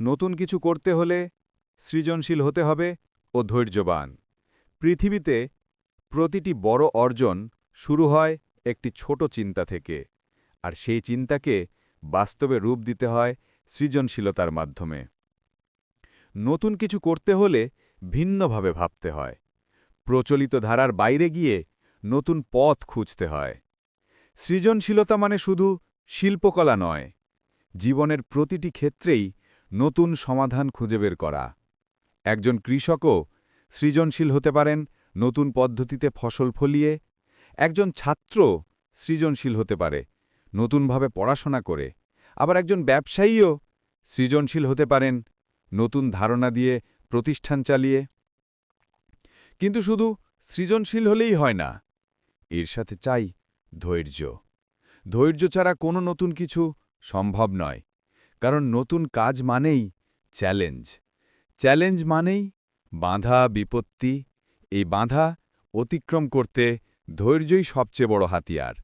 নতুন কিছু করতে হলে সৃজনশীল হতে হবে ও ধৈর্যবান। পৃথিবীতে প্রতিটি বড় অর্জন শুরু হয় একটি ছোট চিন্তা থেকে, আর সেই চিন্তাকে বাস্তবে রূপ দিতে হয় সৃজনশীলতার মাধ্যমে। নতুন কিছু করতে হলে ভিন্নভাবে ভাবতে হয়। প্রচলিত ধারার বাইরে গিয়ে নতুন পথ খুঁজতে হয়। সৃজনশীলতা মানে শুধু শিল্পকলা নয়, জীবনের প্রতিটি ক্ষেত্রেই নতুন সমাধান খুঁজে বের করা। একজন কৃষকও সৃজনশীল হতে পারেন, নতুন পদ্ধতিতে ফসল ফলিয়ে। একজন ছাত্র সৃজনশীল হতে পারে, নতুনভাবে পড়াশোনা করে। আবার একজন ব্যবসায়ীও সৃজনশীল হতে পারেন, নতুন ধারণা দিয়ে প্রতিষ্ঠান চালিয়ে। কিন্তু শুধু সৃজনশীল হলেই হয় না, এর সাথে চাই ধৈর্য। ধৈর্য ছাড়া কোনো নতুন কিছু সম্ভব নয়। কারণ নতুন কাজ মানেই চ্যালেঞ্জ। চ্যালেঞ্জ মানেই বাঁধা বিপত্তি। এই বাঁধা অতিক্রম করতে ধৈর্যই সবচেয়ে বড় হাতিয়ার।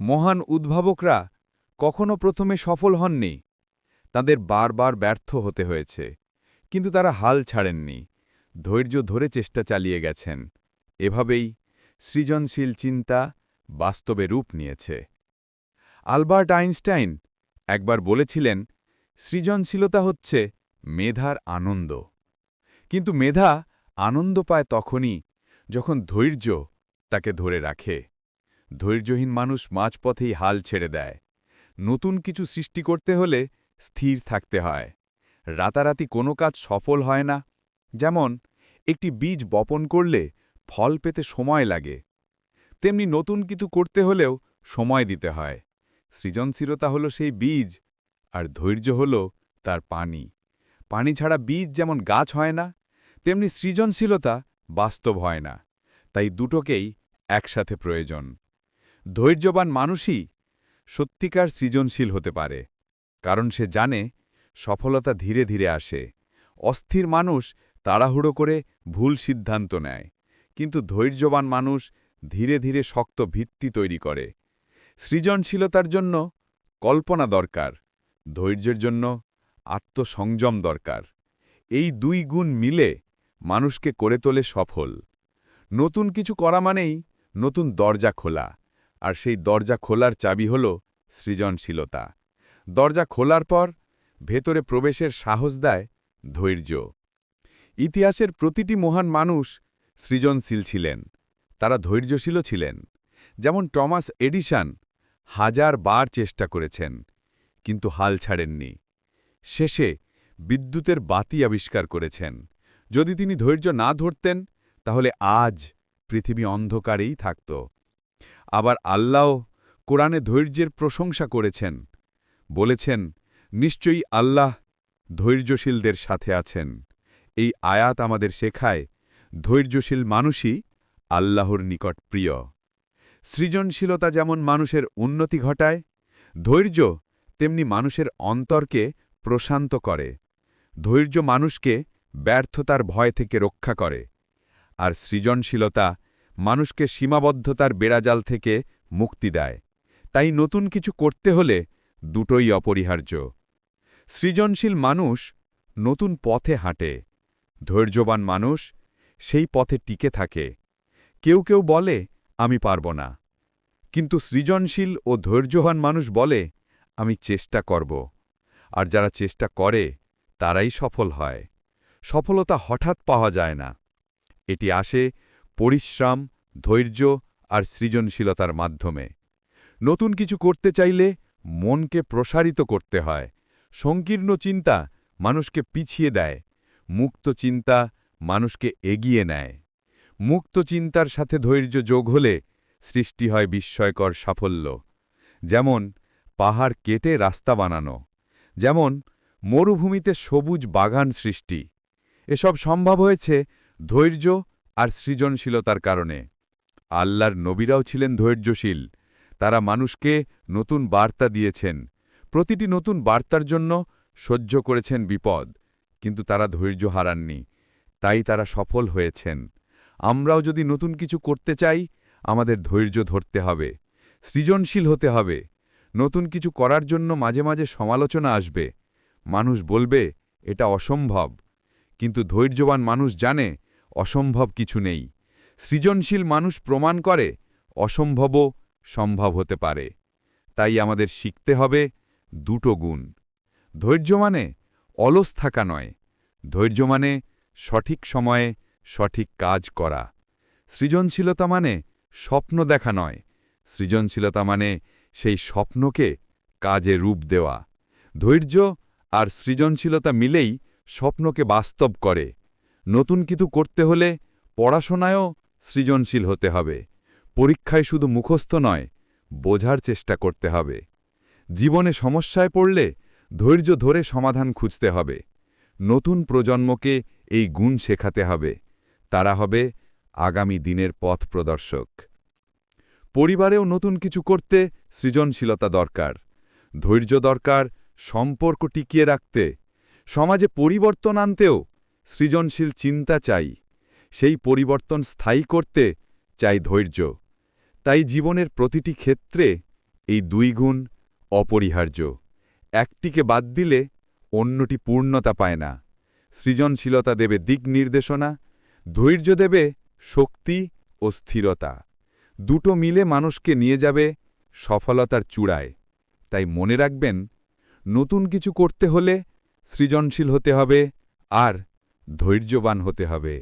মহান উদ্ভাবকরা কখনো প্রথমে সফল হননি। তাদের বারবার ব্যর্থ হতে হয়েছে। কিন্তু তারা হাল ছাড়েননি। ধৈর্য ধরে চেষ্টা চালিয়ে গেছেন। এভাবেই সৃজনশীল চিন্তা বাস্তবে রূপ নিয়েছে। আলবার্ট আইনস্টাইন একবার বলেছিলেন সৃজনশীলতা হচ্ছে মেধার আনন্দ। কিন্তু মেধা আনন্দ পায় তখনই যখন ধৈর্য তাকে ধরে রাখে। ধৈর্যহীন মানুষ মাঝপথেই হাল ছেড়ে দেয়। নতুন কিছু সৃষ্টি করতে হলে স্থির থাকতে হয়। রাতারাতি কোনো কাজ সফল হয় না। যেমন, একটি বীজ বপন করলে ফল পেতে সময় লাগে। তেমনি নতুন কিছু করতে হলেও সময় দিতে হয়। সৃজনশীলতা হলো সেই বীজ আর ধৈর্য হল তার পানি। পানি ছাড়া বীজ যেমন গাছ হয় না, তেমনি সৃজনশীলতা বাস্তব হয় না। তাই দুটোকেই একসাথে প্রয়োজন। ধৈর্যবান মানুষই সত্যিকার সৃজনশীল হতে পারে, কারণ সে জানে সফলতা ধীরে ধীরে আসে। অস্থির মানুষ তাড়াহুড়ো করে ভুল সিদ্ধান্ত নেয়, কিন্তু ধৈর্যবান মানুষ ধীরে ধীরে শক্ত ভিত্তি তৈরি করে। সৃজনশীলতার জন্য কল্পনা দরকার। ধৈর্যের জন্য আত্মসংযম দরকার। এই দুই গুণ মিলে মানুষকে করে তোলে সফল। নতুন কিছু করা মানেই নতুন দরজা খোলা। আর সেই দরজা খোলার চাবি হল সৃজনশীলতা। দরজা খোলার পর ভেতরে প্রবেশের সাহস দেয় ধৈর্য। ইতিহাসের প্রতিটি মহান মানুষ সৃজনশীল ছিলেন। তারা ধৈর্যশীলও ছিলেন। যেমন টমাস এডিশন হাজার বার চেষ্টা করেছেন। কিন্তু হাল ছাড়েননি। শেষে বিদ্যুতের বাতি আবিষ্কার করেছেন। যদি তিনি ধৈর্য না ধরতেন, তাহলে আজ পৃথিবী অন্ধকারেই থাকত। আবার আল্লাহ কোরআনে ধৈর্যের প্রশংসা করেছেন। বলেছেন, নিশ্চয়ই আল্লাহ ধৈর্যশীলদের সাথে আছেন। এই আয়াত আমাদের শেখায়, ধৈর্যশীল মানুষই আল্লাহর নিকট প্রিয়। সৃজনশীলতা যেমন মানুষের উন্নতি ঘটায়, ধৈর্য তেমনি মানুষের অন্তরকে প্রশান্ত করে, ধৈর্য মানুষকে ব্যর্থতার ভয় থেকে রক্ষা করে, আর সৃজনশীলতা মানুষকে সীমাবদ্ধতার বেড়াজাল থেকে মুক্তি দেয়। তাই নতুন কিছু করতে হলে দুটোই অপরিহার্য। সৃজনশীল মানুষ নতুন পথে হাঁটে, ধৈর্যবান মানুষ সেই পথে টিকে থাকে। কেউ কেউ বলে, আমি পারব না। কিন্তু সৃজনশীল ও ধৈর্যবান মানুষ বলে আমি চেষ্টা করব। আর যারা চেষ্টা করে, তারাই সফল হয়। সফলতা হঠাৎ পাওয়া যায় না। এটি আসে পরিশ্রম, ধৈর্য আর সৃজনশীলতার মাধ্যমে। নতুন কিছু করতে চাইলে মনকে প্রসারিত করতে হয়। সংকীর্ণ চিন্তা মানুষকে পিছিয়ে দেয়। মুক্ত চিন্তা মানুষকে এগিয়ে নেয়। মুক্ত চিন্তার সাথে ধৈর্য যোগ হলে সৃষ্টি হয় বিস্ময়কর সাফল্য। যেমন পাহাড় কেটে রাস্তা বানানো, যেমন মরুভূমিতে সবুজ বাগান সৃষ্টি। এসব সম্ভব হয়েছে ধৈর্য আর সৃজনশীলতার কারণে। আল্লাহর নবীরাও ছিলেন ধৈর্যশীল। তারা মানুষকে নতুন বার্তা দিয়েছেন। প্রতিটি নতুন বার্তার জন্য সহ্য করেছেন বিপদ, কিন্তু তারা ধৈর্য হারাননি। তাই তারা সফল হয়েছেন। আমরাও যদি নতুন কিছু করতে চাই, আমাদের ধৈর্য ধরতে হবে, সৃজনশীল হতে হবে। নতুন কিছু করার জন্য মাঝে মাঝে সমালোচনা আসবে। মানুষ বলবে, এটা অসম্ভব। কিন্তু ধৈর্যবান মানুষ জানে, অসম্ভব কিছু নেই। সৃজনশীল মানুষ প্রমাণ করে, অসম্ভবও সম্ভব হতে পারে। তাই আমাদের শিখতে হবে দুটো গুণ। ধৈর্য মানে অলস থাকা নয়। ধৈর্য মানে সঠিক সময়ে সঠিক কাজ করা। সৃজনশীলতা মানে স্বপ্ন দেখা নয়। সৃজনশীলতা মানে সেই স্বপ্নকে কাজে রূপ দেওয়া। ধৈর্য আর সৃজনশীলতা মিলেই স্বপ্নকে বাস্তব করে। নতুন কিছু করতে হলে পড়াশোনায়ও সৃজনশীল হতে হবে। পরীক্ষায় শুধু মুখস্থ নয়, বোঝার চেষ্টা করতে হবে। জীবনে সমস্যায় পড়লে ধৈর্য ধরে সমাধান খুঁজতে হবে। নতুন প্রজন্মকে এই গুণ শেখাতে হবে। তারা হবে আগামী দিনের পথ প্রদর্শক। পরিবারেও নতুন কিছু করতে সৃজনশীলতা দরকার। ধৈর্য দরকার, সম্পর্ক টিকিয়ে রাখতে। সমাজে পরিবর্তন আনতেও সৃজনশীল চিন্তা চাই। সেই পরিবর্তন স্থায়ী করতে চাই ধৈর্য। তাই জীবনের প্রতিটি ক্ষেত্রে এই দুই গুণ অপরিহার্য। একটিকে বাদ দিলে অন্যটি পূর্ণতা পায় না। সৃজনশীলতা দেবে দিক নির্দেশনা, ধৈর্য দেবে শক্তি ও স্থিরতা। দুটো মিলে মানুষকে নিয়ে যাবে সফলতার চূড়ায়। তাই মনে রাখবেন, নতুন কিছু করতে হলে সৃজনশীল হতে হবে আর ধৈর্যবান হতে হবে।